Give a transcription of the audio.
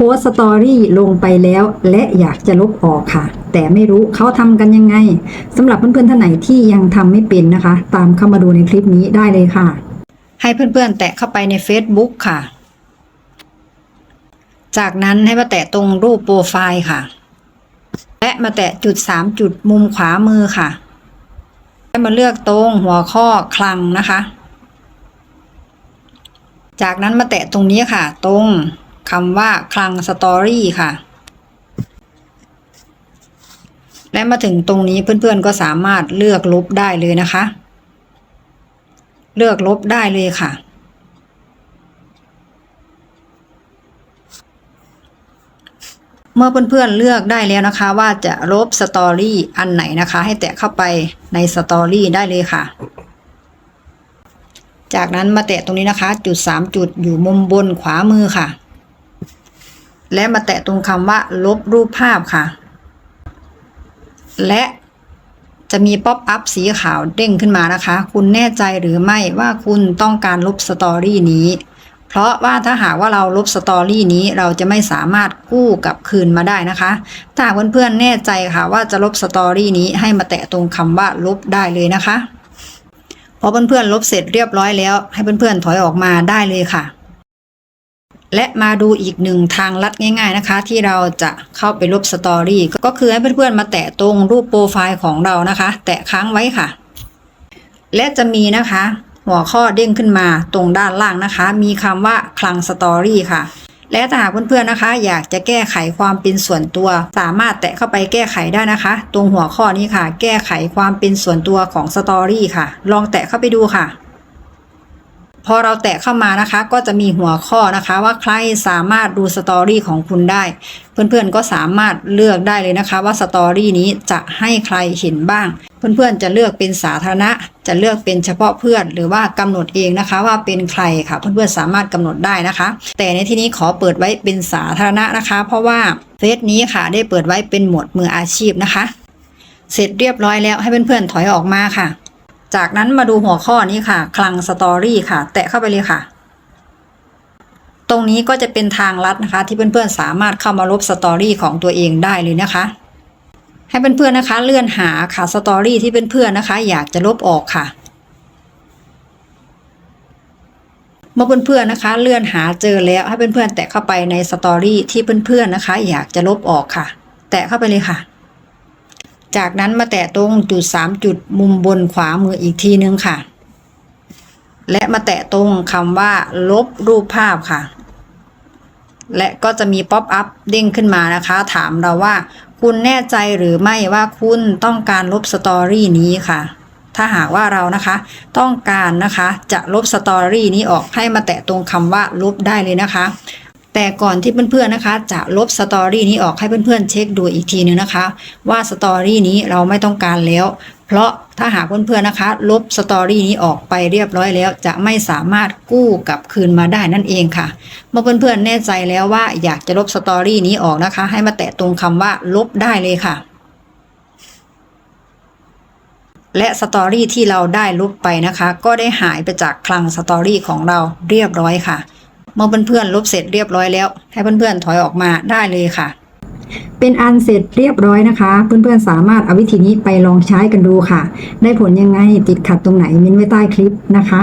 โพสต์สตอรี่ลงไปแล้ว และอยากจะลบออกค่ะ แต่ไม่รู้เขาทำกันยังไงสำหรับเพื่อนๆท่านไหนที่ยังทำไม่เป็นนะคะ ตามเข้ามาดูในคลิปนี้ได้เลยค่ะ ให้เพื่อนๆ แตะเข้าไปใน Facebook ค่ะ จากนั้นให้มาแตะตรงรูปโปรไฟล์ค่ะ และมาแตะจุด 3 จุดมุมขวามือค่ะให้มาเลือกตรงหัวข้อคลังนะคะ จากนั้นมาแตะตรงนี้ค่ะ ตรง คำว่าคลังสตอรี่ค่ะ และมาถึงตรงนี้เพื่อนๆก็สามารถเลือกลบได้เลยนะคะ เลือกลบได้เลยค่ะ เมื่อเพื่อนๆเลือกได้แล้วนะคะ ว่าจะลบสตอรี่อันไหนนะคะ ให้แตะเข้าไปในสตอรี่ได้เลยค่ะจากนั้นมาแตะตรงนี้นะคะ จุด 3 จุดอยู่มุมบนขวามือค่ะ และมาแตะตรงคำว่า ลบรูปภาพค่ะ และจะมีป๊อปอัพสีขาวเด้งขึ้นมานะคะ คุณแน่ใจหรือไม่ว่าคุณต้องการลบสตอรี่นี้ เพราะว่าถ้าหากว่าเราลบสตอรี่นี้เราจะไม่สามารถกู้กลับคืนมาได้นะคะ ถ้าเพื่อนๆแน่ใจค่ะว่าจะลบสตอรี่นี้ให้มาแตะตรงคำว่าลบได้เลยนะคะพอเพื่อนๆลบเสร็จเรียบร้อยแล้ว ให้เพื่อนๆถอยออกมาได้เลยค่ะ และมาดูอีกหนึ่งทางลัดง่าย ๆนะคะ ที่เราจะเข้าไปลบสตอรี่ก็คือให้เพื่อนๆมาแตะตรงรูปโปรไฟล์ของเรานะคะ แตะค้างไว้ค่ะ และจะมีนะคะ หัวข้อเด้งขึ้นมาตรงด้านล่างนะคะ มีคำว่าคลังสตอรี่ค่ะ และถ้าหากเพื่อนๆนะคะ อยากจะแก้ไขความเป็นส่วนตัว สามารถแตะเข้าไปแก้ไขได้นะคะ ตรงหัวข้อนี้ค่ะ แก้ไขความเป็นส่วนตัวของสตอรี่ค่ะ ลองแตะเข้าไปดูค่ะ พอเราแตะเข้ามานะคะ ก็จะมีหัวข้อนะคะ ว่าใครสามารถดูสตอรี่ของคุณได้ เพื่อนๆก็สามารถเลือกได้เลยนะคะ ว่าสตอรี่นี้จะให้ใครเห็นบ้าง เพื่อนๆจะเลือกเป็นสาธารณะ จะเลือกเป็นเฉพาะเพื่อน หรือว่ากำหนดเองนะคะ ว่าเป็นใครค่ะ เพื่อนๆสามารถกำหนดได้นะคะ แต่ในที่นี้ขอเปิดไว้เป็นสาธารณะนะคะ เพราะว่าเฟซนี้ค่ะ ได้เปิดไว้เป็นหมวดมืออาชีพนะคะ เสร็จเรียบร้อยแล้วให้เพื่อนๆถอยออกมาค่ะ จากนั้นมาดูหัวข้อนี้ค่ะ คลังสตอรี่ค่ะ แตะเข้าไปเลยค่ะ ตรงนี้ก็จะเป็นทางลัดนะคะ ที่เพื่อนๆสามารถเข้ามาลบสตอรี่ของตัวเองได้เลยนะคะ ให้เพื่อนๆนะคะ เลื่อนหาค่ะสตอรี่ที่เพื่อนๆนะคะ อยากจะลบออกค่ะเมื่อเพื่อนๆนะคะ เลื่อนหาเจอแล้วให้เพื่อนๆแตะเข้าไปในสตอรี่ที่เพื่อนๆนะคะ อยากจะลบออกค่ะ แตะเข้าไปเลยค่ะ จากนั้นมาแตะตรงจุด 3 จุดมุมบนขวามืออีกทีนึงค่ะ และมาแตะตรงคำว่า ลบรูปภาพค่ะ และก็จะมีป๊อปอัพเด้งขึ้นมานะคะ ถามเราว่า คุณแน่ใจหรือไม่ว่าคุณต้องการลบสตอรี่นี้ค่ะ ถ้าหากว่าเรานะคะ ต้องการนะคะจะลบสตอรี่นี้ออกให้มาแตะตรงคำว่าลบได้เลยนะคะ แต่ก่อนที่เพื่อนๆนะคะ จะลบสตอรี่นี้ออกให้เพื่อนๆเช็คดูอีกทีนึงนะคะ ว่าสตอรี่นี้เราไม่ต้องการแล้ว เพราะถ้าหากเพื่อนๆนะคะ ลบสตอรี่นี้ออกไปเรียบร้อยแล้ว จะไม่สามารถกู้กลับคืนมาได้นั่นเองค่ะ เมื่อเพื่อนๆแน่ใจแล้วว่าอยากจะลบสตอรี่นี้ออกนะคะ ให้มาแตะตรงคำว่าลบได้เลยค่ะและสตอรี่ที่เราได้ลบไปนะคะ ก็ได้หายไปจากคลังสตอรี่ของเราเรียบร้อยค่ะ เมื่อเพื่อนๆลบเสร็จเรียบร้อยแล้ว ให้เพื่อนๆถอยออกมาได้เลยค่ะ เป็นอันเสร็จเรียบร้อยนะคะ เพื่อนๆสามารถเอาวิธีนี้ไปลองใช้กันดูค่ะ ได้ผลยังไงติดขัดตรงไหนมินไว้ใต้คลิปนะคะ